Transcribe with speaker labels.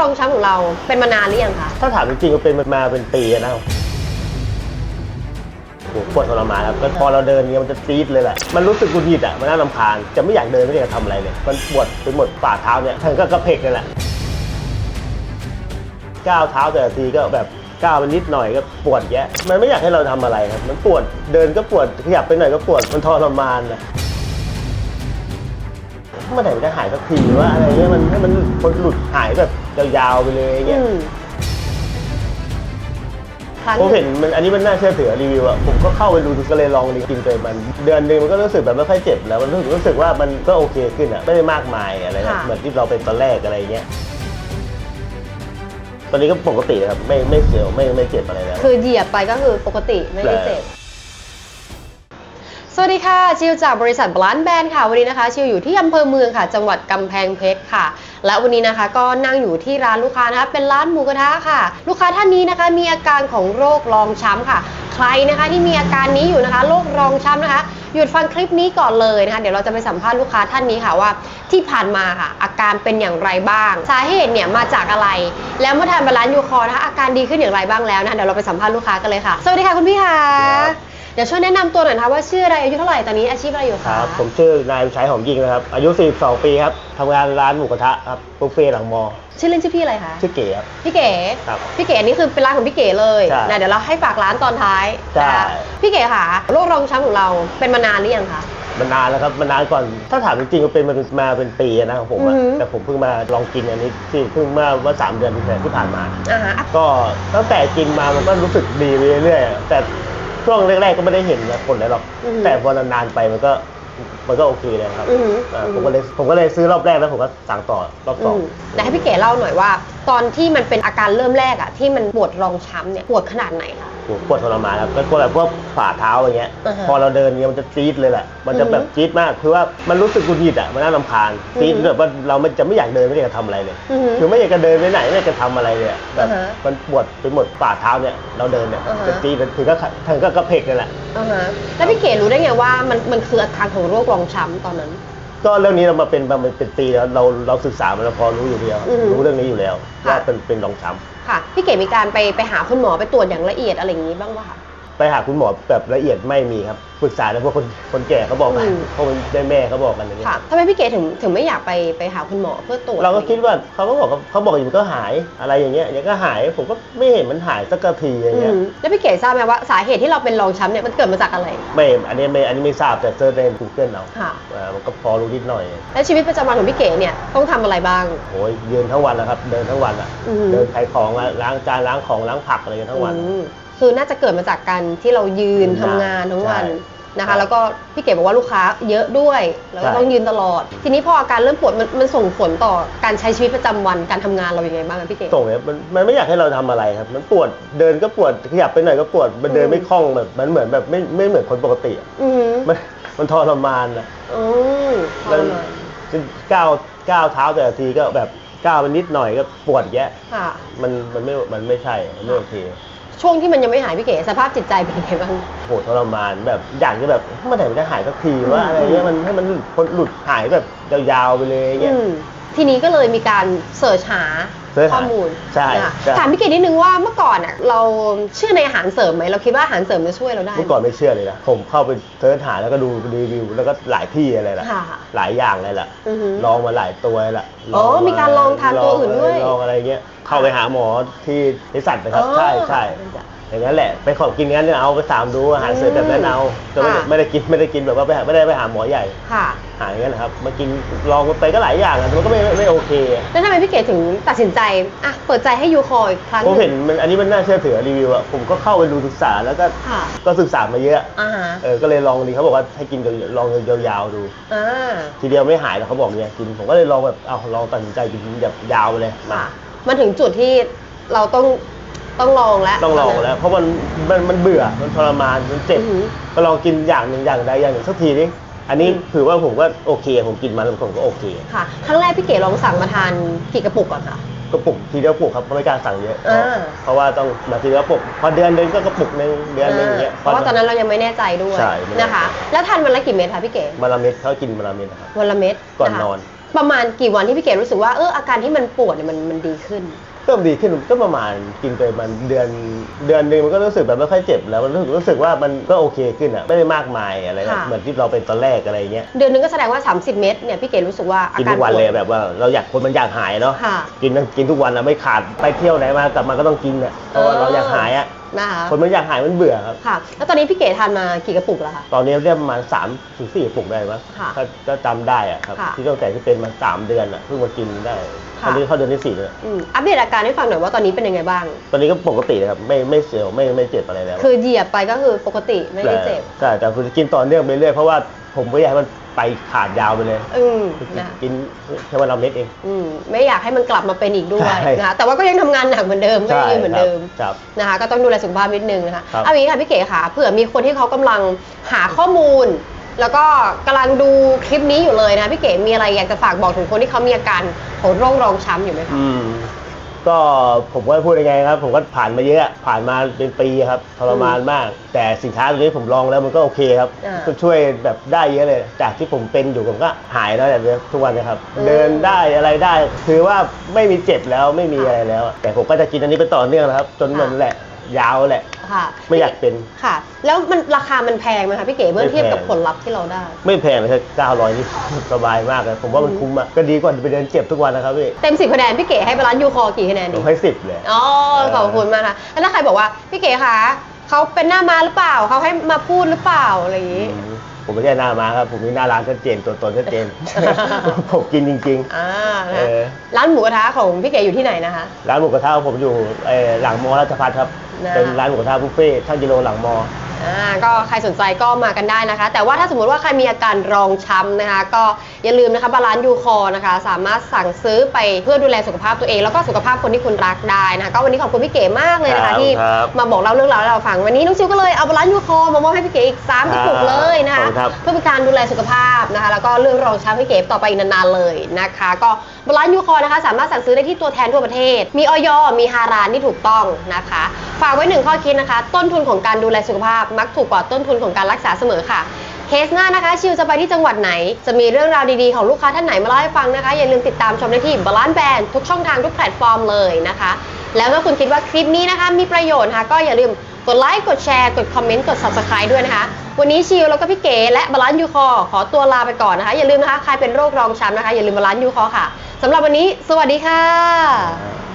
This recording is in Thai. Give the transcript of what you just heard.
Speaker 1: รองแชมป์ของเราเป็นมานานหรือยังคะ
Speaker 2: ถ้าถามจริงๆก็เป็นมาเป็นปีแล้วนะโหปวดทรมานครับก็พอเราเดินเนี่ยมันจะซีดเลยแหละ มันรู้สึกกุนหิดอะ มันน่ารำคาญ จะไม่อยากเดินไม่อยากทำอะไรเลย มันปวดไปหมดฝ่าเท้าเนี่ยทั้งก็กระเพกเลยแหละก้าวเท้าแต่ละทีก็แบบก้าวไปนิดหน่อยก็ปวดแยะ มันไม่อยากให้เราทำอะไรครับ มันปวด เดินก็ปวด ขยับไปหน่อยก็ปวด มันทรมานนะเมื่อไหร่มันจะหายสักทีว่าอะไรเงี้ยมันให้มันหลุดหายแบบ ยาวๆไปเลยอย่างเงี้ย
Speaker 1: อืมครั้ง
Speaker 2: ผมเห็นมันอันนี้มันน่าเชื่อถือรีวิวอะผมก็เข้าไปดูก็เลยลองรีกินไปมัน เดือนหนึ่งมันก็รู้สึกแบบไม่ค่อยเจ็บแล้วมันรู้สึกรู้สึกว่ามันก็โอเคขึ้นอะไม่ได้มากมายอะไรนะเหมือนที่เราเป็นตอนแรกอะไรเงี้ยตอนนี้ก็ปกตินะครับไม่ไม่เสียวไม่ไม่เจ็บอะไรแล้ว
Speaker 1: คือเหยียบไปก็คือปกติไม่ได้เจ็บ สวัสดีค่ะ ชิวจากบริษัทบลันแบนค่ะ วันนี้นะคะ ชิวอยู่ที่อำเภอเมืองค่ะ จังหวัดกำแพงเพชรค่ะ และวันนี้นะคะก็นั่งอยู่ที่ร้านลูกค้านะคะ เป็นร้านหมูกระทะค่ะ ลูกค้าท่านนี้นะคะ มีอาการของโรครองช้ำค่ะ ใครนะคะที่มีอาการนี้อยู่นะคะ โรครองช้ำนะคะ หยุดฟังคลิปนี้ก่อนเลยนะคะ เดี๋ยวเราจะไปสัมภาษณ์ลูกค้าท่านนี้ค่ะว่า ที่ผ่านมาค่ะ อาการเป็นอย่างไรบ้าง สาเหตุเนี่ยมาจากอะไร แล้วเมื่อทานบาลานซ์ยูคอร์นะคะอาการดีขึ้นอย่างไรบ้างแล้วนะคะเดี๋ยวเราไปสัมภาษณ์ลูกค้ากันเลยค่ะ สวัสดีค่ะคุณพี่ค่ะ เดี๋ยวช่วยแนะนำตัวหน่อยนะคะว่าชื่ออะไรอายุเท่าไหร่ตอนนี้อาชีพอะไรอยู่
Speaker 2: ค
Speaker 1: คะ
Speaker 2: รับผมชื่อนายวิชัยหอมยิงนะครับ อายุ 42 ปีครับทำงานร้านหมูกระทะครับบุฟเฟ่ต์หลังมอ
Speaker 1: ชื่อเล่นชื่อพี่อะไรคะ
Speaker 2: ชื่อเก๋ครับ
Speaker 1: พี่เก๋
Speaker 2: ครับ
Speaker 1: พี่เก๋นี่คือเป็นร้านของพี่เก๋เลย
Speaker 2: ใช่
Speaker 1: นะเดี๋ยวเราให้ฝากร้านตอนท้าย
Speaker 2: ใช่
Speaker 1: นะคะพี่เก๋ค่ะโรครองช้ำของเราเป็นมานานหรือยังคะ
Speaker 2: มันนานแล้วครับมันนานก่อนถ้าถามจริงๆก็เป็นมาเป็นมาเป็นปีนะของผมอะ
Speaker 1: อือฮึ
Speaker 2: แต่ผมเพิ่งมาลองกินอันนี้ที่เพิ่งเมื่อว่าสามเดือนที่ผ่านมา
Speaker 1: อ่าฮะ
Speaker 2: ก็ตั้งแต่กินมามันก็รู้สึกดีไปเรื่อยๆแต่ ช่วงแรกๆก็ไม่ได้เห็นผลอะไรหรอก
Speaker 1: อือฮึ
Speaker 2: แต่พอนานๆไปมันก็ มันก็โอเคเลยครับ
Speaker 1: อือฮึ
Speaker 2: อ่า
Speaker 1: อือฮึ
Speaker 2: ผมก็เลยผมก็เลยซื้อรอบแรกแล้วผมก็สั่งต่อรอบสอง
Speaker 1: มเดี๋ยวให้พี่เก๋เล่าหน่อยว่า ตอนที่มันเป็นอาการเริ่มแรกอะที่มันปวดรองช้ำเนี่ยปวดขนาดไหนคะ
Speaker 2: โหปวดทรมานครับก็ปวดแบบพวกฝ่าเท้าอย่างเงี้ย
Speaker 1: อ่าฮะ
Speaker 2: พอเราเดินเนี่ยมันจะจี๊ดเลยแหละมันจะแบบ
Speaker 1: อือฮึ
Speaker 2: จี๊ดมากคือว่ามันรู้สึกกุนหิดอะมันน่ารำคาญจี๊ด
Speaker 1: อือฮึ
Speaker 2: แบบว่าเราไม่จะไม่อยากเดินไม่อยากจะทำอะไรเลย
Speaker 1: อือฮึ
Speaker 2: คือไม่อยากจะเดินไปไหนไม่อยากจะทำอะไรเลยอะแบบ
Speaker 1: อ่าฮะ
Speaker 2: มันปวดไปหมดฝ่าเท้าเนี่ย เราเดินเนี่ย
Speaker 1: อ่าฮะ
Speaker 2: จะจี๊ดถึงก็ถึงก็กระเพกเลยแหละ
Speaker 1: อ่าฮะแล้วพี่เก๋รู้ได้ไงว่ามันมันคืออาการของโรครองช้ำตอนนั้น
Speaker 2: ก็เรื่องนี้เรามาเป็นมาเป็นปีแล้วเราเราศึกษามาแล้วพอรู้อยู่แล้ว
Speaker 1: อือฮึ
Speaker 2: รู้เรื่องนี้อยู่แล้ว
Speaker 1: ค่ะ
Speaker 2: ว่าเป็นเป็นรองช้ำ
Speaker 1: ค่ะ พี่เก๋มีการไปไปหาคุณหมอไปตรวจอย่างละเอียดอะไรอย่างนี้บ้างปะคะ
Speaker 2: ไปหาคุณหมอแบบละเอียดไม่มีครับปรึกษาแล้วพวกคนคนแก่เขาบอกกัน
Speaker 1: อืม
Speaker 2: พวกแม่แม่เขาบอกกันอย่างเงี้ย
Speaker 1: ค่ะทำไมพี่เก๋ถึงถึงไม่อยากไปไปหาคุณหมอเพื่อตรวจ
Speaker 2: เราก็คิดว่าเขาก็บอกว่าเขาบอกอยู่มันก็หายอะไรอย่างเงี้ยอย่างก็หายผมก็ไม่เห็นมันหายสักทีอย่าง
Speaker 1: อื
Speaker 2: เงี้ย
Speaker 1: มแล้วพี่เก๋ทราบไหมว่าสาเหตุที่เราเป็นรองช้ำเนี่ยมันเกิดมาจากอะไร
Speaker 2: ไม่ อันนี้ไม่ อันนี้ไม่ทราบแต่เซิร์ชใน Google เอา
Speaker 1: ค่ะ
Speaker 2: อ่ามันก็พอรู้นิดหน่อย
Speaker 1: แล้วชีวิตประจำวันของพี่เก๋เนี่ยต้องทำอะไรบ้าง
Speaker 2: โอ้ยยืนทั้งวันแล้วครับ เดินทั้งวันอะ
Speaker 1: อืม
Speaker 2: เดินขายของอะล้างจานล้างของล้างผักอะไรกันทั้งวัน
Speaker 1: อืม คือน่าจะเกิดมาจากการที่เรายืน
Speaker 2: ยืน
Speaker 1: ทำงานทั้งวัน
Speaker 2: ใช่
Speaker 1: นะคะ
Speaker 2: ใช่
Speaker 1: แล้วก็พี่เก๋บอกว่าลูกค้าเยอะด้วย แล้วก็
Speaker 2: ใช่
Speaker 1: ต้องยืนตลอด ทีนี้พออาการเริ่มปวดมันมันส่งผลต่อการใช้ชีวิตประจำวันการทำงานเราอย่างไรบ้างคะพี่เก๋
Speaker 2: ส่งเนี่ยมันมันไม่อยากให้เราทำอะไรครับ มันปวดเดินก็ปวดขยับไปหน่อยก็ปวดมันเดิ
Speaker 1: อื
Speaker 2: น
Speaker 1: ม
Speaker 2: ไม่คล่องแบบมันเหมือนแบบไม่ไม่เหมือนคนปกติอะ
Speaker 1: อืม
Speaker 2: มันมันทรมานอะ
Speaker 1: อืมท
Speaker 2: มั
Speaker 1: ร
Speaker 2: น
Speaker 1: มาน
Speaker 2: ก้าวก้าวเท้าแต่ละทีก็แบบก้าวไปนิดหน่อยก็ปวดแยะ
Speaker 1: ค่ะ
Speaker 2: มันมันไม่มันไม่ใช่มันไม่โอเค
Speaker 1: ช่วงที่มันยังไม่หายพี่เก๋สภาพจิตใจเป็นยังไงบ้าง
Speaker 2: โหทรมานแบบอยากจะแบบเมื่อไหร่มันจะหายสักทีว่า
Speaker 1: อืม
Speaker 2: อะไรเงี้ยมันให้มันหลุดพ้นหลุดหายแบบยาวๆไปเลยเงี้ย
Speaker 1: อืมทีนี้ก็เลยมีการเสิร์ชหา
Speaker 2: เสิร์ชหา
Speaker 1: ข้อมูล
Speaker 2: ใช่
Speaker 1: นะคะ
Speaker 2: ใช่
Speaker 1: ถามพี่เก๋นิดนึงว่าเมื่อก่อนอะเราเชื่อในอาหารเสริมไหมเราคิดว่าอาหารเสริมจะช่วยเราได้ไหม
Speaker 2: เมื่อก่อนไม่เชื่อเลยนะผมเข้าไปเสิร์ชหาแล้วก็ดูรีวิว แล้วก็หลายที่อะไรล่ะ
Speaker 1: ค่ะ
Speaker 2: หลายอย่างเลยล่ะ
Speaker 1: อือฮึ
Speaker 2: ลองมาหลายตัวเลยล่ะ
Speaker 1: อ๋อ
Speaker 2: ลง
Speaker 1: มีการลองทานตัวอื่นด้วย
Speaker 2: ลองอะไรเงี้ย เข้าไปหาหมอที่นิสสัตนะครับ
Speaker 1: อ๋อ
Speaker 2: ใช่ใช่อย่างนั้นแหละ ไปของกินงั้นเนี่ยเอาไปสามดูอาหารเสริมแบบนั้นเอาจะไม่ได้
Speaker 1: ค่ะ
Speaker 2: ไม่ได้กินไม่ได้กินแบบว่าไปหาไม่ได้ไปหาหมอใหญ่
Speaker 1: ค่ะ
Speaker 2: หายกันนะครับ มากินลองไปก็หลายอย่างอะแต่มันก็ไม่ไม่ไม่โอเคอะ
Speaker 1: แล้วทำไมพี่เก๋ถึงตัดสินใจอะเปิดใจให้ยูคอยอีกครั้ง
Speaker 2: ผม
Speaker 1: ห
Speaker 2: เห็
Speaker 1: นึ่
Speaker 2: น
Speaker 1: ง
Speaker 2: มันอันนี้มันน่าเชื่อถือรีวิวอะผมก็เข้าไปดูศึกษาแล้วก็
Speaker 1: ค่ะ
Speaker 2: ก็ศึกษามาเยอะ
Speaker 1: อ่าฮะ
Speaker 2: เออก็เลยลองดีเขาบอกว่าให้กินลองยาวๆดู
Speaker 1: อ่า
Speaker 2: ทีเดียวไม่หายแล้วเขาบอกเนี่ยกินผมก็เลยลองแบบเอาลองตัดสินใจกินแบบยาวไปเลย
Speaker 1: ค่ะ มันถึงจุดที่เราต้องต้องลองแล้ว
Speaker 2: ต้องลองแล้ว เพราะมันมันมันเบื่อมันทรมานมันเจ็บ
Speaker 1: อือหือ
Speaker 2: ก็ลองกินอย่างหนึ่งอย่างใดอย่างหนึ่งสักทีนี้อันนี้
Speaker 1: อืม
Speaker 2: ถือว่าผมก็โอเค ผมกินมาแล้วผมก็โอเค
Speaker 1: ค่ะครั้งแรกพี่เก๋ลองสั่งมาทานกี่กระปุกก่อนค่ะ
Speaker 2: กระปุกทีเดียวกระปุกครับไม่กล้าสั่งเยอะ
Speaker 1: อ่า
Speaker 2: เพราะว่าต้องแบบทีเดียวกระปุกพอเดือนหนึงก็กระปุกหนึ่งเดือนหนึงอย่างเงี้ย
Speaker 1: เพราะว่าตอนนั้นเรายังไม่แน่ใจด้วย
Speaker 2: ใช่ไม่แน่ใจ
Speaker 1: นะคะ แล้วทานวันละกี่เม็ดคะพี่เก๋
Speaker 2: มาลาเม็ดเขากินมาลาเม็ดนะครับ
Speaker 1: วันละเม็ด
Speaker 2: ก่อนะคะนอน
Speaker 1: ม ประมาณกี่วันที่พี่เก๋รู้สึกว่าเอออาการที่มันปวดเนี่ยมันมันดีขึ้น
Speaker 2: เริ่มดีขึ้นก็ประมาณกินไปมันเดือนเดือนหนึ่งมันก็รู้สึกแบบไม่ค่อยเจ็บแล้วมันรู้สึกรู้สึกว่ามันก็โอเคขึ้นอะไม่ได้มากมายอะไรนะ
Speaker 1: ค่ะ
Speaker 2: เหมือนที่เราเป็นตอนแรกอะไรเงี้ย
Speaker 1: เดือนหนึงก็แสดงว่า 30 เม็ดเนี่ยพี่เก๋รู้สึกว่าอา
Speaker 2: กิน
Speaker 1: การ
Speaker 2: ทุกวัน
Speaker 1: ปวด
Speaker 2: เลยแบบว่าเราอยากคนมันอยากหายเนาะ
Speaker 1: ค่ะ
Speaker 2: กินกินทุกวันอะไม่ขาดไปเที่ยวไหนมากลับมาก็ต้องกินอะเพราะว่าเราอยากหายอะ
Speaker 1: นะคะ
Speaker 2: คนมันอยากหายมันเบื่อครับ
Speaker 1: ค่ะ แล้วตอนนี้พี่เก๋ทานมากี่กระปุกแล้วคะ
Speaker 2: ตอนนี้เรียกประมาณ3ามถึงสี่ปลุกได้มั้ง
Speaker 1: ค่ะ
Speaker 2: ก็ก็จำได้อะครับ
Speaker 1: ค่ะ
Speaker 2: ที่ตั้งแต่ที่เป็นมาสามเดือนอะเพิ่งมากินได้
Speaker 1: ค่ะ
Speaker 2: ตอนนี้เข้าเดือนที่สี่แล้ว
Speaker 1: อืมอัปเดตอาการให้ฟังหน่อยว่าตอนนี้เป็นยังไงบ้าง
Speaker 2: ตอนนี้ก็ปกตินะครับไม่ไม่เสียวไม่ไม่เจ็บอะไรแล้ว
Speaker 1: คือเหยียบไปก็คือปกติไม่ได้เจ็บ
Speaker 2: ใช่แต่คือกินต่อเนื่องไปเรื่อยเพราะว่าผมไม่อยากให้มัน ไปขาดยาวไปเลย
Speaker 1: อืม
Speaker 2: กิน
Speaker 1: นะ
Speaker 2: กินแค่วันละเม็ดเอง
Speaker 1: อืมไม่อยากให้มันกลับมาเป็นอีกด้วย
Speaker 2: ใช่
Speaker 1: นะคะแต่ว่าก็ยังทำงานหนักเหมือนเดิมก็ยังยืนเหมือนเดิม
Speaker 2: ครับ
Speaker 1: นะคะ ก็ต้องดูแลสุขภาพนิดนึงนะคะ
Speaker 2: ครับ
Speaker 1: เอาอย่างนี้ค่ะพี่เก๋ค่ะเผื่อมีคนที่เขากำลังหาข้อมูล แล้วก็กำลังดูคลิปนี้อยู่เลยนะคะพี่เก๋มีอะไรอยากจะฝากบอกถึงคนที่เขามีอาการของโรครองช้ำอยู่ไหมคะ
Speaker 2: อืม ก็ผมก็พูดยังไงครับ ผมก็ผ่านมาเยอะผ่านมาเป็นปีครับทรมานมาก แต่สินค้าตัวนี้ผมลองแล้วมันก็โอเคครับ
Speaker 1: อ่า
Speaker 2: ก็ช่วยแบบได้เยอะเลย จากที่ผมเป็นอยู่ผมก็หายแล้วแบบนี้ทุกวันนะครับ
Speaker 1: อืม
Speaker 2: เดินได้อะไรได้ คือว่าไม่มีเจ็บแล้วไม่มีอะไรแล้ว แต่ผมก็จะกินอันนี้ไปต่อเนื่องนะครับ จนมันแหละ ยาวแหละ
Speaker 1: ค่ะ
Speaker 2: ไม่อยากเป็น
Speaker 1: ค่ะ แล้วมันราคามันแพงไหมคะพี่เก๋เมื่อ
Speaker 2: ไม่แพง
Speaker 1: เทียบกับผลลัพธ์ที่เราได้
Speaker 2: ไม่แพงเลยครับ900 นี่ สบายมากเลยผมว่ามันคุ้มอะก็ดีกว่าไปเดินเจ็บทุกวันนะครับพี่
Speaker 1: เต็มสิบคะแนนพี่เก๋ให้บาลานซ์ยูคอกี่คะแนน
Speaker 2: ผ
Speaker 1: ดี
Speaker 2: มให้สิบเลย
Speaker 1: อ๋อขอบคุณมากค่ะแล้วถ้าใครบอกว่าพี่เก๋คะเขาเป็นหน้ามาหรือเปล่าเขาให้มาพูดหรือเปล่าอะไรอย่างนี้
Speaker 2: อืม ผมไม่ใช่หน้ามาครับ ผมมีหน้าร้านชัดเจนตัวตนชัดเจน ผมกินจริง
Speaker 1: อ่านะ
Speaker 2: เออ
Speaker 1: ร้านหมูกระทะของพี่เก๋อยู่ที่ไหนนะคะ
Speaker 2: ๆ ร้านหมูกระทะของผมอยู่เอ่อหลังมอราชพัฒครับ
Speaker 1: นะ
Speaker 2: เป็นร้านหมูกระทะบุฟเฟ่ต์ท่านกิโลหลังมอ
Speaker 1: อ่าก็ใครสนใจก็มากันได้นะคะ แต่ว่าถ้าสมมติว่าใครมีอาการรองช้ำนะคะ ก็อย่าลืมนะคะบาลานซ์ยูคอนะคะ สามารถสั่งซื้อไปเพื่อดูแลสุขภาพตัวเอง แล้วก็สุขภาพคนที่คุณรักได้นะคะก็วันนี้ขอบคุณพี่เก๋มากเลยนะ
Speaker 2: ครั
Speaker 1: คะ
Speaker 2: บ
Speaker 1: ที่
Speaker 2: ครับ
Speaker 1: มาบอกเล่าเรื่องราวให้เราฟังวันนี้น้องชิวก็เลยเอาบาลานซ์ยูคอมามอบให้พี่เก๋อีก3กระปุกเลยนะ
Speaker 2: ขอบ
Speaker 1: คะ
Speaker 2: คุณครับ
Speaker 1: เพื่อเป็นการดูแลสุขภาพนะคะ แล้วก็เรื่องรองช้ำให้เก๋ต่อไปอีกนานๆเลยนะคะ ก็บาลานซ์ยูคอนะคะสามารถสั่งซื้อได้ที่ตัวแทนทั่วประเทศ มีออยมีฮารานที่ถูกต้องนะคะ ฝากไว้หนึ่งข้อคิดนะคะ ต้นทุนของการดูแลสุขภาพมักถูกกว่าต้นทุนของการรักษาเสมอค่ะ เคสหน้านะคะ ชิวจะไปที่จังหวัดไหน จะมีเรื่องราวดีๆ ของลูกค้าท่านไหนมาเล่าให้ฟังนะคะ อย่าลืมติดตามชมได้ที่บาลานซ์แบนทุกช่องทางทุกแพลตฟอร์มเลยนะคะ แล้วถ้าคุณคิดว่าคลิปนี้นะคะ มีประโยชน์นะคะก็อย่าลืมกดไลค์ กดแชร์ กดคอมเมนต์ กด subscribe ด้วยนะคะ วันนี้ชิวแล้วก็พี่เก๋และบาลานซ์ยูคอขอตัวลาไปก่อนนะคะ อย่าลืมนะคะ ใครเป็นโรครองช้ำนะคะ อย่าลืมบาลานซ์ยูคอค่ะ สำหรับวันนี้ สวัสดีค่ะ